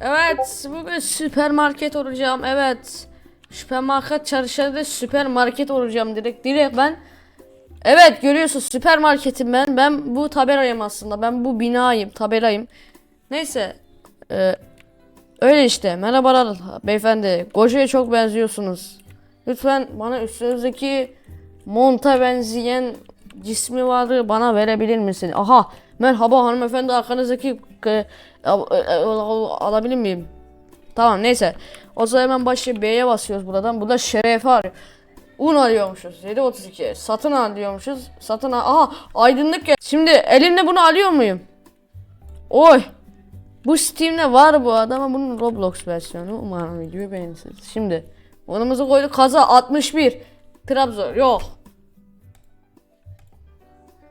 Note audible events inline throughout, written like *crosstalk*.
Evet, bugün süpermarket olacağım. Evet. Süpermarket çalışanı süpermarket olacağım direkt. Direkt ben Evet görüyorsun süpermarketim ben. Ben bu tabelayım aslında. Ben bu binayım, tabelayım. Neyse. Ee, öyle işte. Merhabalar beyefendi. Goja'ya çok benziyorsunuz. Lütfen bana üstünüzdeki monta benzeyen cismi vardı bana verebilir misin? Aha merhaba hanımefendi arkanızdaki e, alabilir miyim? Tamam neyse. O zaman hemen başlayıp B'ye basıyoruz buradan. Burada şerefe arıyor. Un alıyormuşuz. 7.32. Satın alıyormuşuz. Satın al. Aha aydınlık ya. Şimdi elimle bunu alıyor muyum? Oy. Bu Steam'de var bu adam ama bunun Roblox versiyonu. Umarım videoyu beğenirsiniz. Şimdi onumuzu koyduk. Kaza 61. Trabzon yok.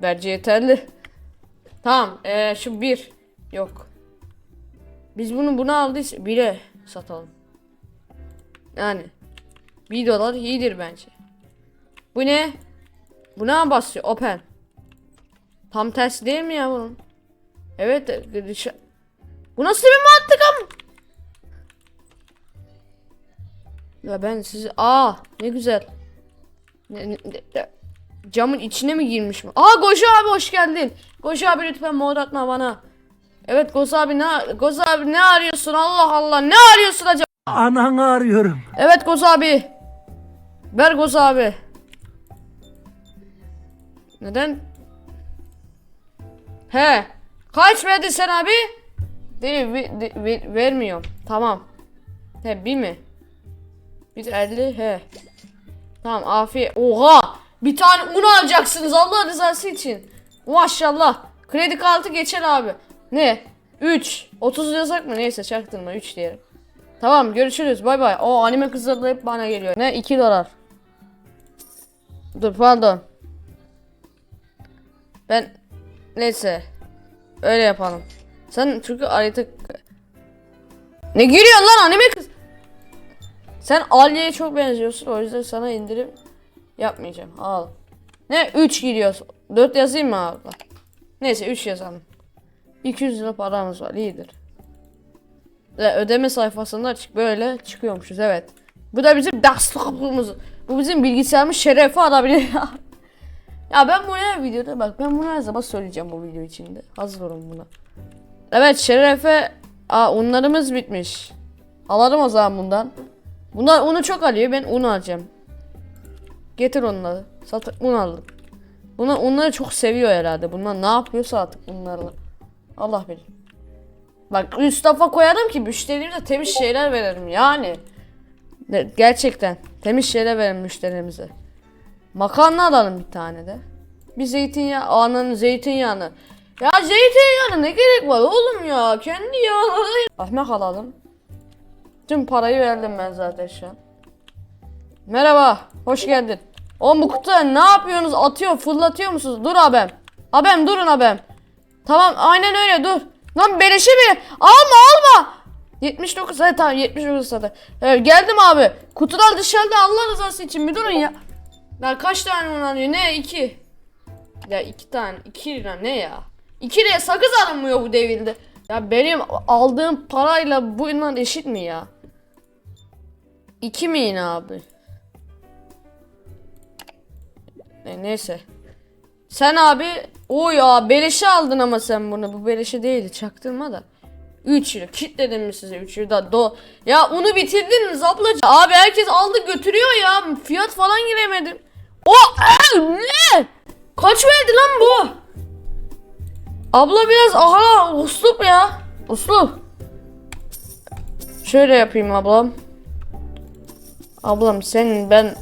Bence yeterli. Tamam. Ee, şu bir. Yok. Biz bunu buna aldıysa bile satalım. Yani. Bir dolar iyidir bence. Bu ne? Buna basıyor? Open. Tam tersi değil mi ya bunun? Evet. Bu nasıl bir mantık am? Ya ben sizi... Aa ne güzel. Ne, ne- ne- camın içine mi girmiş mi? Aa Goşu abi hoş geldin. Goşu abi lütfen mod atma bana. Evet Goz abi ne Goz abi ne arıyorsun? Allah Allah ne arıyorsun acaba? Ananı arıyorum. Evet Goz abi. Ver Goz abi. Neden? He. Kaç verdin sen abi? Değil, vi- di- vi- vermiyorum. Tamam. He bir mi? Biz 50 he. Tamam afiyet. Oha! Bir tane un alacaksınız Allah rızası için. Maşallah. Kredi kartı geçer abi. Ne? 3. 30 yasak mı? Neyse çaktırma 3 diyelim. Tamam görüşürüz bay bay. O anime kızları da hep bana geliyor. Ne? 2 dolar. Dur pardon. Ben neyse. Öyle yapalım. Sen çünkü harita... Ne giriyorsun lan anime kız? Sen Aliye'ye çok benziyorsun o yüzden sana indirim yapmayacağım. Al. Ne 3 giriyor. 4 yazayım mı abi? Neyse 3 yazalım. 200 lira paramız var iyidir. Ve ödeme sayfasında açık böyle çıkıyormuşuz evet. Bu da bizim desktop'umuz. Bu bizim bilgisayarımız şerefi alabilir ya. *laughs* ya ben her videoda bak ben bunu her zaman söyleyeceğim bu video içinde. Hazır olun buna. Evet şerefe Aa unlarımız bitmiş. Alalım o zaman bundan. Bunlar unu çok alıyor. Ben un alacağım. Getir onları. Satın un aldım. Bunlar unları çok seviyor herhalde. Bunlar ne yapıyorsa artık bunlarla. Allah bilir. Bak üst rafa koyarım ki müşterimize temiz şeyler verelim yani. Gerçekten temiz şeyler verelim müşterimize. Makarna alalım bir tane de. Bir zeytinyağı, ananın zeytinyağını. Ya zeytinyağına ne gerek var oğlum ya? Kendi yağını. Ahmek alalım. Tüm parayı verdim ben zaten şu an. Merhaba, hoş geldin. Oğlum bu kutuya ne yapıyorsunuz? Atıyor, fırlatıyor musunuz? Dur abem. Abem durun abem. Tamam, aynen öyle dur. Lan beleşe mi? Alma alma. 79 hadi tamam 79 zaten. Evet, geldim abi. Kutular dışarıda Allah rızası için bir durun ya. Ya kaç tane alıyor? Ne? 2. Ya iki tane. 2 lira ne ya? 2 liraya sakız alınmıyor bu devirde. Ya benim aldığım parayla bu inan eşit mi ya? 2 mi yine abi? Ne, neyse. Sen abi o ya beleşe aldın ama sen bunu. Bu beleşe değildi çaktırma da. 3 lira kitledim mi size 3 lira do. Ya onu bitirdiniz ablacığım. Abi herkes aldı götürüyor ya. Fiyat falan giremedim. O ne? Kaç verdi lan bu? Abla biraz aha uslup ya. Uslup. Şöyle yapayım ablam. Ablam sen ben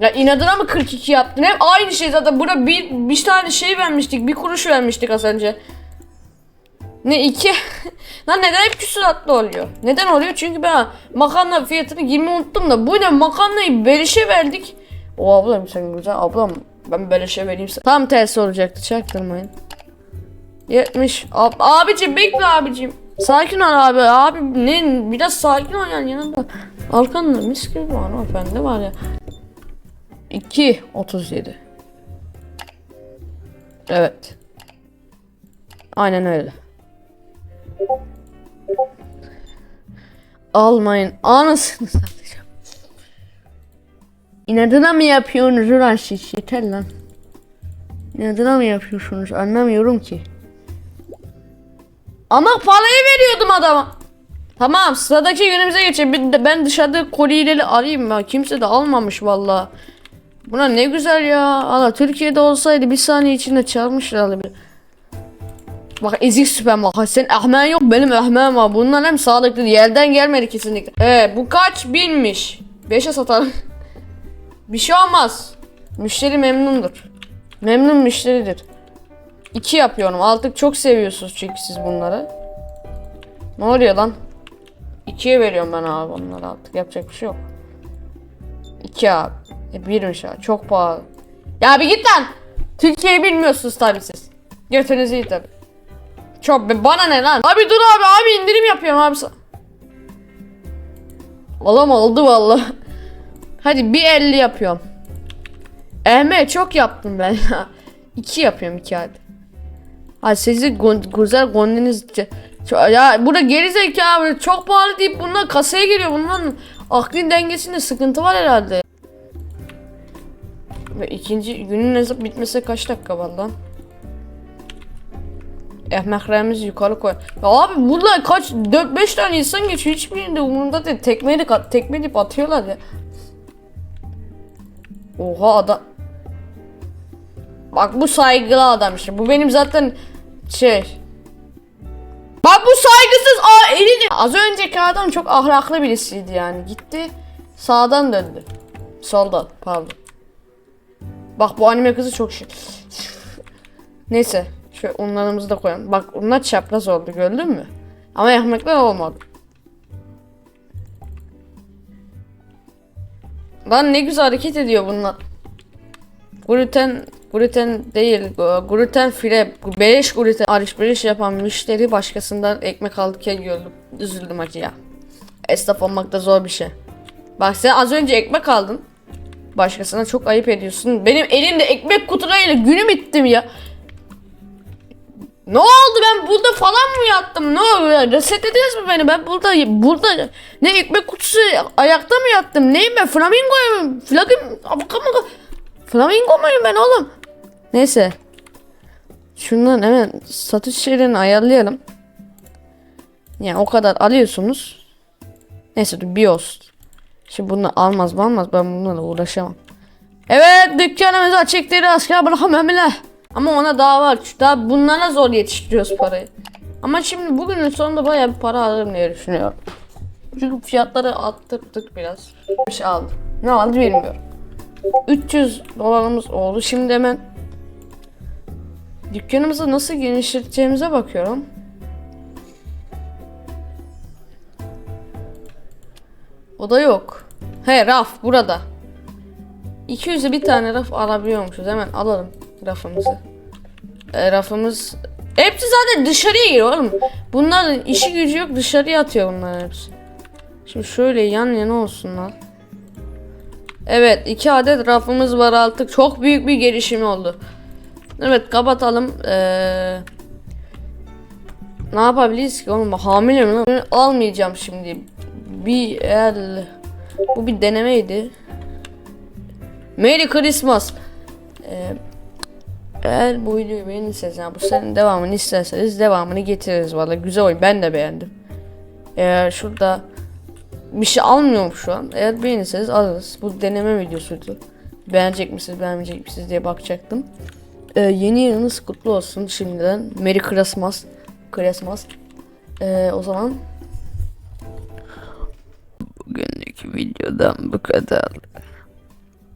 ya inadına mı 42 yaptın? Hep aynı şey zaten. Burada bir, bir tane şey vermiştik. Bir kuruş vermiştik az önce. Ne iki? *laughs* Lan neden hep küsuratlı oluyor? Neden oluyor? Çünkü ben makarna fiyatını girmeyi unuttum da. Bu ne? Makarnayı beleşe verdik. O ablam sen güzel. Ablam ben beleşe vereyim. Tam tersi olacaktı. Çaktırmayın. 70. Ab abicim bekle abicim. Sakin ol abi. Abi ne? Biraz sakin ol yani yanında. Arkanda mis gibi bir hanımefendi var ya. 2 37. Evet. Aynen öyle. almayın. Anasını satacağım. İnadına mı yapıyorsunuz ulan siz? Yeter lan. İnadına mı yapıyorsunuz? Anlamıyorum ki. Ama parayı veriyordum adama. Tamam sıradaki günümüze geçelim. Ben dışarıda kolileri arayayım ya. Kimse de almamış valla. Buna ne güzel ya. Allah Türkiye'de olsaydı bir saniye içinde çalmışlardı. Bir. Bak ezik süper bak. Senin ahmen yok benim ahmen var. Bunlar hem sağlıklı. Yerden gelmedi kesinlikle. Evet bu kaç binmiş? 5'e satalım. *laughs* bir şey olmaz. Müşteri memnundur. Memnun müşteridir. 2 yapıyorum. Artık çok seviyorsunuz çünkü siz bunları. Ne oluyor lan? 2'ye veriyorum ben abi onları artık. Yapacak bir şey yok. 2 abi. E birmiş abi. Çok pahalı. Ya bir git lan. Türkiye'yi bilmiyorsunuz tabii siz. Götünüzü iyi tabii. Çok be bana ne lan? Abi dur abi abi indirim yapıyorum abi. Oğlum oldu vallahi. *laughs* Hadi bir 50 yapıyorum. Ehme çok yaptım ben ya. *laughs* 2 yapıyorum 2 hadi. Ha sizi gon- güzel gondiniz ya burada geri zekalı çok pahalı deyip bunlar kasaya giriyor bunların aklın dengesinde sıkıntı var herhalde. Ve ikinci günün hesap bitmese kaç dakika var lan? Ekmeklerimizi yukarı koy. Ya abi burada kaç 4-5 tane insan geçiyor hiçbirinde umurumda değil. Tekmeleyip, tekmeleyip atıyorlar ya. Oha adam. Bak bu saygılı adam işte. Bu benim zaten şey. Bak bu saygısız aa elini. Az önceki adam çok ahlaklı birisiydi yani. Gitti sağdan döndü. Soldan pardon. Bak bu anime kızı çok şey. Neyse. Şöyle unlarımızı da koyalım. Bak onlar çapraz oldu gördün mü? Ama ekmekler olmadı. Lan ne güzel hareket ediyor bunlar. Gluten gluten değil gluten file beleş gluten alışveriş yapan müşteri başkasından ekmek alırken gördüm. Üzüldüm acı ya. Esnaf olmak da zor bir şey. Bak sen az önce ekmek aldın. Başkasına çok ayıp ediyorsun. Benim elimde ekmek kutularıyla günüm bittim ya. Ne oldu ben burada falan mı yattım? Ne oldu? ya? Resetlediniz mi beni? Ben burada burada ne ekmek kutusu ayakta mı yattım? Neyim ben? Flamingoyum. Flagim abuka mı? Flamingo muyum ben oğlum? Neyse. Şundan hemen satış yerini ayarlayalım. Yani o kadar alıyorsunuz. Neyse olsun. Şimdi bunu almaz almaz ben bununla uğraşamam. Evet dükkanımızı açıkları asker bırakamam bile. Ama ona daha var. Daha bunlara zor yetiştiriyoruz parayı. Ama şimdi bugünün sonunda bayağı bir para alırım diye düşünüyorum. Çünkü fiyatları arttırdık biraz. Bir şey aldım. Ne aldı bilmiyorum. 300 dolarımız oldu. Şimdi hemen dükkanımızı nasıl genişleteceğimize bakıyorum. O da yok. He raf burada. 200'e bir tane raf alabiliyormuşuz. Hemen alalım rafımızı. E, rafımız hepsi zaten dışarıya giriyor oğlum. Bunların işi gücü yok dışarıya atıyor bunlar hepsi. Şimdi şöyle yan yana olsunlar. Evet iki adet rafımız var artık. Çok büyük bir gelişim oldu. Evet kapatalım. Ee, ne yapabiliriz ki oğlum? Hamile mi? Almayacağım şimdi. Bir el. Bu bir denemeydi. Merry Christmas. Ee, eğer bu videoyu beğenirseniz yani bu senin devamını isterseniz devamını getiririz valla güzel oyun ben de beğendim. Eğer şurada bir şey almıyorum şu an. Eğer beğenirseniz alırız. Bu deneme videosuydu. Beğenecek misiniz beğenmeyecek misiniz diye bakacaktım. Ee, yeni yılınız kutlu olsun şimdiden. Merry Christmas. Christmas. Ee, o zaman bugünlük videodan bu kadar.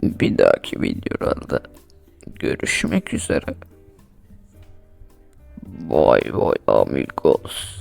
Bir dahaki videolarda görüşmek üzere. Bye bye amigos.